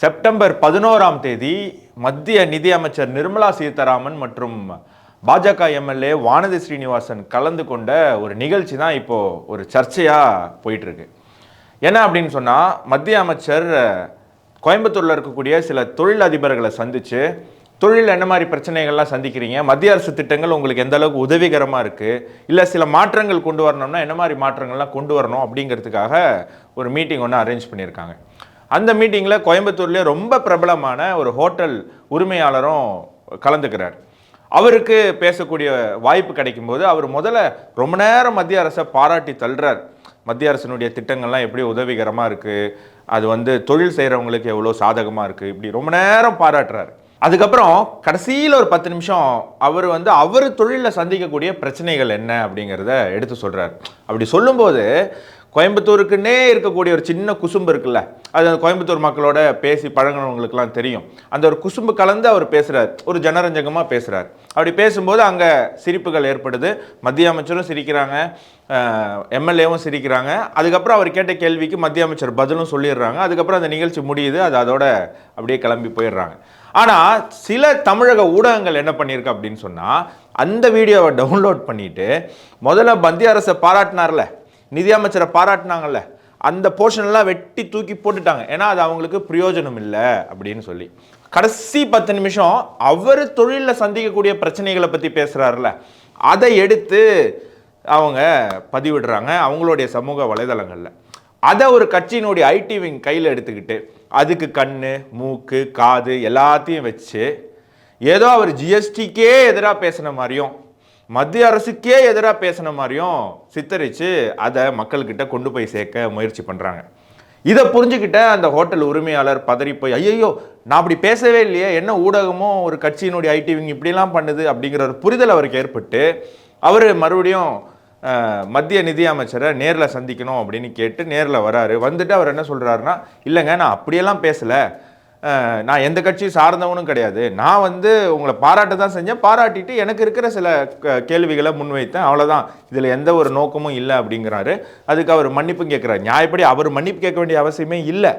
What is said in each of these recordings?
September பதினோராம் தேதி மத்திய நிதியமைச்சர் நிர்மலா சீதாராமன் மற்றும் பாஜக எம்எல்ஏ வானதி ஸ்ரீனிவாசன் கலந்து கொண்ட ஒரு நிகழ்ச்சி தான் இப்போது ஒரு சர்ச்சையாக போயிட்டுருக்கு. என்ன அப்படின்னு சொன்னால் மத்திய அமைச்சர் கோயம்புத்தூரில் இருக்கக்கூடிய சில தொழில் அதிபர்களை சந்தித்து தொழில் என்ன மாதிரி பிரச்சனைகள்லாம் சந்திக்கிறீங்க? மத்திய அரசு திட்டங்கள் உங்களுக்கு எந்த அளவுக்கு உதவிகரமாக இருக்குது இல்லை சில மாற்றங்கள் கொண்டு வரணும்னா என்ன மாதிரி மாற்றங்கள்லாம் கொண்டு வரணும் அப்படிங்கிறதுக்காக ஒரு மீட்டிங் ஒன்று அரேஞ்ச் பண்ணியிருக்காங்க. அந்த மீட்டிங்கில் கோயம்புத்தூர்லேயே ரொம்ப பிரபலமான ஒரு ஹோட்டல் உரிமையாளரும் கலந்துக்கிறார். அவருக்கு பேசக்கூடிய வாய்ப்பு கிடைக்கும்போது அவர் முதல்ல ரொம்ப நேரம் மத்திய அரசை பாராட்டி தள்ளுறார். மத்திய அரசினுடைய திட்டங்கள்லாம் எப்படி உதவிகரமாக இருக்குது அது வந்து தொழில் செய்கிறவங்களுக்கு எவ்வளோ சாதகமாக இருக்குது இப்படி ரொம்ப நேரம் பாராட்டுறாரு. அதுக்கப்புறம் கடைசியில் ஒரு பத்து நிமிஷம் அவர் வந்து அவர் தொழிலில் சந்திக்கக்கூடிய பிரச்சனைகள் என்ன அப்படிங்கிறத எடுத்து சொல்கிறார் அப்படி சொல்லும்போது கோயம்புத்தூருக்குன்னே இருக்கக்கூடிய ஒரு சின்ன குசும்பு இருக்குல்ல அது அந்த கோயம்புத்தூர் மக்களோட பேசி பழகினவங்களுக்குலாம் தெரியும். அந்த ஒரு குசும்பு கலந்து அவர் பேசுகிறார் ஒரு ஜனரஞ்சகமாக பேசுகிறார் அப்படி பேசும்போது அங்கே சிரிப்புகள் ஏற்படுது. மத்திய அமைச்சரும் சிரிக்கிறாங்க. எம்எல்ஏவும் சிரிக்கிறாங்க. அதுக்கப்புறம் அவர் கேட்ட கேள்விக்கு மத்திய அமைச்சர் பதிலும் சொல்லிடுறாங்க. அதுக்கப்புறம் அந்த நிகழ்ச்சி முடியுது. அது அதோட அப்படியே கிளம்பி போயிடுறாங்க. ஆனால் சில தமிழக ஊடகங்கள் என்ன பண்ணியிருக்கு அப்படின்னு சொன்னால் அந்த வீடியோவை டவுன்லோட் பண்ணிட்டு முதல்ல மத்திய அரசை பாராட்டினார்ல. நிதியமைச்சரை பாராட்டினாங்கல்ல அந்த போர்ஷன்லாம் வெட்டி தூக்கி போட்டுட்டாங்க. ஏன்னா அது அவங்களுக்கு பிரயோஜனம் இல்லை அப்படின்னு சொல்லி. கடைசி பத்து நிமிஷம் அவர் தொழிலில் சந்திக்கக்கூடிய பிரச்சனைகளை பற்றி பேசுகிறாருல அதை எடுத்து அவங்க பதிவிடுறாங்க அவங்களுடைய சமூக வலைதளங்களில். அதை ஒரு கட்சியினுடைய ஐடி விங் கையில் எடுத்துக்கிட்டு அதுக்கு கண் மூக்கு காது எல்லாத்தையும் வச்சு ஏதோ அவர் ஜிஎஸ்டிக்கே எதிராக பேசின மாதிரியும் மத்திய அரசுக்கே எதிராக பேசின மாதிரியும் சித்தரித்து அதை மக்கள்கிட்ட கொண்டு போய் சேர்க்க முயற்சி பண்ணுறாங்க இதை புரிஞ்சுக்கிட்ட அந்த ஹோட்டல் உரிமையாளர் பதறி போய் ஐயோ நான் அப்படி பேசவே இல்லையே என்ன ஊடகமும் ஒரு கட்சியினுடைய ஐடிவிங் இப்படிலாம் பண்ணுது? அப்படிங்கிற ஒரு புரிதல் அவருக்கு ஏற்பட்டு அவர் மறுபடியும் மத்திய நிதி அமைச்சரை நேரில் சந்திக்கணும் அப்படின்னு கேட்டு நேரில் வராரு. வந்துட்டு அவர் என்ன சொல்கிறாருன்னா இல்லைங்க நான் அப்படியெல்லாம் பேசலை. நான் எந்த கட்சியும் சார்ந்தவனும் கிடையாது. நான் வந்து உங்களை பாராட்ட தான் செஞ்சேன். பாராட்டிட்டு எனக்கு இருக்கிற சில க- கேள்விகளை முன்வைத்தேன். அவ்வளோதான் இதில் எந்த ஒரு நோக்கமும் இல்லை அப்படிங்கிறாரு. அதுக்கு அவர் மன்னிப்பு கேட்குறாரு. நியாயப்படி அவர் மன்னிப்பு கேட்க வேண்டிய அவசியமே இல்லை.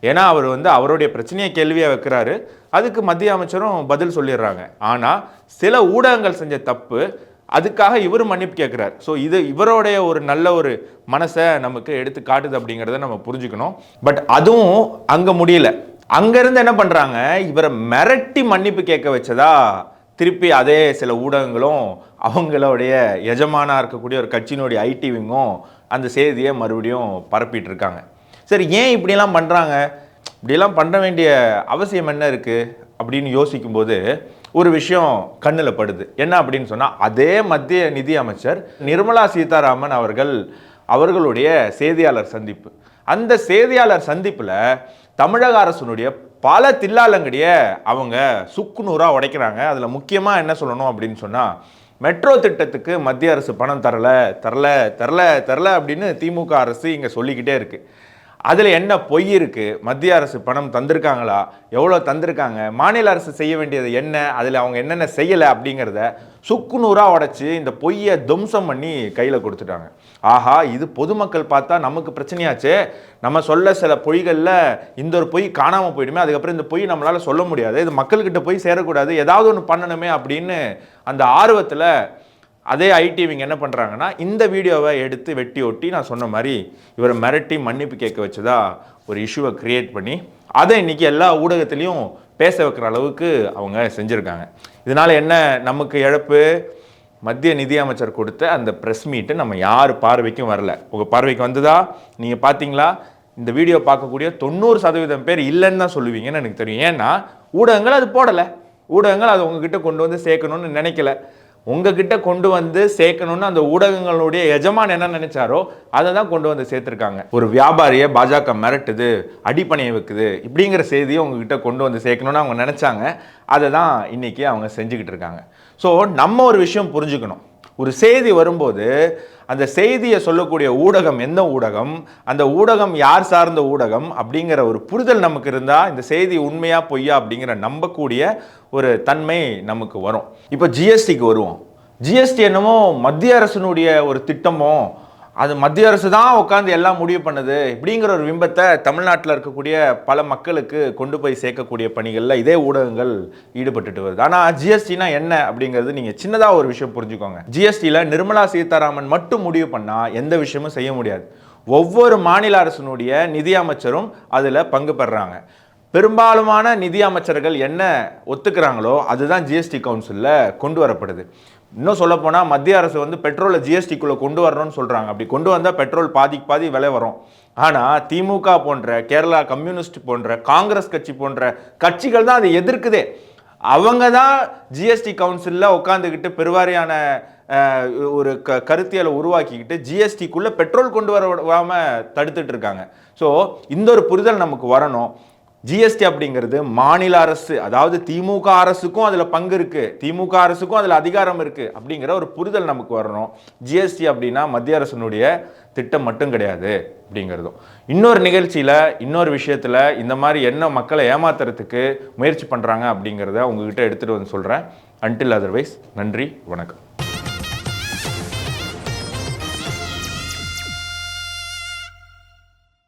ஏன்னா அவர் வந்து அவருடைய பிரச்சனையை கேள்வியாக வைக்கிறாரு. அதுக்கு மத்திய அமைச்சரும் பதில் சொல்லிடுறாங்க. ஆனால் சில ஊடகங்கள் செஞ்ச தப்பு அதுக்காக இவர் மன்னிப்பு கேட்குறாரு. ஸோ இது இவருடைய ஒரு நல்ல ஒரு மனசை நமக்கு எடுத்து காட்டுது அப்படிங்கிறத நம்ம புரிஞ்சுக்கணும். பட் அதுவும் அங்கே முடியல. அங்கேருந்து என்ன பண்ணுறாங்க இவரை மிரட்டி மன்னிப்பு கேட்க வச்சதா? திருப்பி அதே சில ஊடகங்களும் அவங்களுடைய எஜமானாக இருக்கக்கூடிய ஒரு கட்சியினுடைய ஐடி விங்கும் அந்த செய்தியை மறுபடியும் பரப்பிட்டு இருக்காங்க. சரி ஏன் இப்படிலாம் பண்ணுறாங்க இப்படிலாம் பண்ண வேண்டிய அவசியம் என்ன இருக்குது அப்படின்னு யோசிக்கும்போது ஒரு விஷயம் கண்ணில் படுது. என்ன அப்படின்னு சொன்னால் அதே மத்திய நிதி அமைச்சர் நிர்மலா சீதாராமன் அவர்கள் அவர்களுடைய செய்தியாளர் சந்திப்பு. அந்த செய்தியாளர் சந்திப்பில் தமிழக அரசினுடைய பல தில்லாலங்கடியை அவங்க சுக்குநூறாக உடைக்கிறாங்க. அதில் முக்கியமாக என்ன சொல்லணும் அப்படின்னு சொன்னால் மெட்ரோ திட்டத்துக்கு மத்திய அரசு பணம் தரல தரல தரல தரல அப்படின்னு திமுக அரசு இங்கே சொல்லிக்கிட்டே இருக்குது அதில் என்ன பொய் இருக்குது மத்திய அரசு பணம் தந்திருக்காங்களா? எவ்வளோ தந்திருக்காங்க? மாநில அரசு செய்ய வேண்டியது என்ன? அதில் அவங்க என்னென்ன செய்யலை அப்படிங்கிறத சுக்குநூறாக உடச்சி இந்த பொய்யை துவம்சம் பண்ணி கையில் கொடுத்துட்டாங்க. ஆஹா இது பொதுமக்கள் பார்த்தா நமக்கு பிரச்சனையாச்சே. நம்ம சொல்ல சில பொய்களில் இந்த ஒரு பொய் காணாமல் போயிடுமே அதுக்கப்புறம் இந்த பொய் நம்மளால் சொல்ல முடியாது. இது மக்கள்கிட்ட போய் சேரக்கூடாது. ஏதாவது ஒன்று பண்ணணுமே அப்படின்னு அந்த ஆர்வத்தில் அதே ஐடி இவங்க என்ன பண்ணுறாங்கன்னா இந்த வீடியோவை எடுத்து வெட்டி ஒட்டி நான் சொன்ன மாதிரி இவரை மிரட்டி மன்னிப்பு கேட்க வச்சதா ஒரு இஷ்யூவை க்ரியேட் பண்ணி அதை இன்றைக்கி எல்லா ஊடகத்துலேயும் பேச வைக்கிற அளவுக்கு அவங்க செஞ்சுருக்காங்க. இதனால் என்ன நமக்கு இழப்பு? மத்திய நிதி அமைச்சர் கொடுத்த அந்த ப்ரெஸ் மீட்டு நம்ம யார் பார்வைக்கும் வரல. உங்கள் பார்வைக்கு வந்ததா? நீங்கள் பார்த்தீங்களா? இந்த வீடியோ பார்க்கக்கூடிய தொண்ணூறு சதவீதம் பேர் இல்லைன்னு தான் சொல்லுவீங்கன்னு எனக்கு தெரியும். ஏன்னா ஊடகங்கள் அது போடலை. ஊடகங்கள் அது உங்ககிட்ட கொண்டு வந்து சேர்க்கணும்னு நினைக்கல. உங்ககிட்ட கொண்டு வந்து சேர்க்கணும்னு அந்த ஊடகங்களுடைய எஜமான் என்ன நினைச்சாரோ அதை தான் கொண்டு வந்து சேர்த்துருக்காங்க. ஒரு வியாபாரியை பாஜக மிரட்டுது அடிப்பணையை வைக்குது இப்படிங்கிற செய்தியை உங்ககிட்ட கொண்டு வந்து சேர்க்கணும்னு அவங்க நினைச்சாங்க அதை தான் இன்னைக்கு அவங்க செஞ்சுக்கிட்டு இருக்காங்க. ஸோ நம்ம ஒரு விஷயம் புரிஞ்சுக்கணும். ஒரு செய்தி வரும்போது அந்த செய்தியை சொல்லக்கூடிய ஊடகம் எந்த ஊடகம்? அந்த ஊடகம் யார் சார்ந்த ஊடகம்? அப்படிங்கிற ஒரு புரிதல் நமக்கு இருந்தால் இந்த செய்தி உண்மையா பொய்யா அப்படிங்கிற நம்பக்கூடிய ஒரு தன்மை நமக்கு வரும். இப்போ ஜிஎஸ்டிக்கு வருவோம். ஜிஎஸ்டி என்னமோ மத்திய அரசினுடைய ஒரு திட்டமோ அது மத்திய அரசு தான் உட்காந்து எல்லாம் முடிவு பண்ணுது. இப்படிங்கிற ஒரு விம்பத்தை தமிழ்நாட்டில் இருக்கக்கூடிய பல மக்களுக்கு கொண்டு போய் சேர்க்கக்கூடிய பணிகளில் இதே ஊடகங்கள் ஈடுபட்டுட்டு வருது. ஆனால் ஜிஎஸ்டினா என்ன அப்படிங்கிறது நீங்கள் சின்னதாக ஒரு விஷயம் புரிஞ்சுக்கோங்க. ஜிஎஸ்டியில் நிர்மலா சீதாராமன் மட்டும் முடிவு பண்ணால் எந்த விஷயமும் செய்ய முடியாது. ஒவ்வொரு மாநில அரசினுடைய நிதி அமைச்சரும் அதில் பங்கு பெறுறாங்க பெரும்பாலுமான நிதி அமைச்சர்கள் என்ன ஒத்துக்கிறாங்களோ அதுதான் ஜிஎஸ்டி கவுன்சிலில் கொண்டு வரப்படுது. இன்னும் சொல்லப்போனால் மத்திய அரசு வந்து பெட்ரோலை ஜிஎஸ்டிக்குள்ளே கொண்டு வரணும்னு சொல்கிறாங்க அப்படி கொண்டு வந்தால் பெட்ரோல் பாதிக்கு பாதி விலை வரும். ஆனால் திமுக போன்ற கேரளா கம்யூனிஸ்ட் போன்ற காங்கிரஸ் கட்சி போன்ற கட்சிகள் தான் அதை எதிர்க்குதே. அவங்க தான் ஜிஎஸ்டி கவுன்சிலில் உட்காந்துக்கிட்டு பெருவாரியான ஒரு க கருத்தியலை உருவாக்கிக்கிட்டு ஜிஎஸ்டிக்குள்ளே பெட்ரோல் கொண்டு வர விடாமல் தடுத்துட்டு இருக்காங்க. ஸோ இந்த ஒரு புரிதல் நமக்கு வரணும். ஜிஎஸ்டி அப்படிங்கிறது மாநில அரசு அதாவது திமுக அரசுக்கும் அதில் பங்கு இருக்குது திமுக அரசுக்கும் அதில் அதிகாரம் இருக்குது அப்படிங்கிற ஒரு புரிதல் நமக்கு வரணும். ஜிஎஸ்டி அப்படின்னா மத்திய அரசினுடைய திட்டம் மட்டும் கிடையாது அப்படிங்கிறதும். இன்னொரு நிகழ்ச்சியில் இன்னொரு விஷயத்தில் இந்த மாதிரி என்ன மக்களை ஏமாத்துறதுக்கு முயற்சி பண்ணுறாங்க அப்படிங்கிறத உங்ககிட்ட எடுத்துகிட்டு வந்து சொல்கிறேன் அன்டில் அதர்வைஸ் நன்றி வணக்கம்.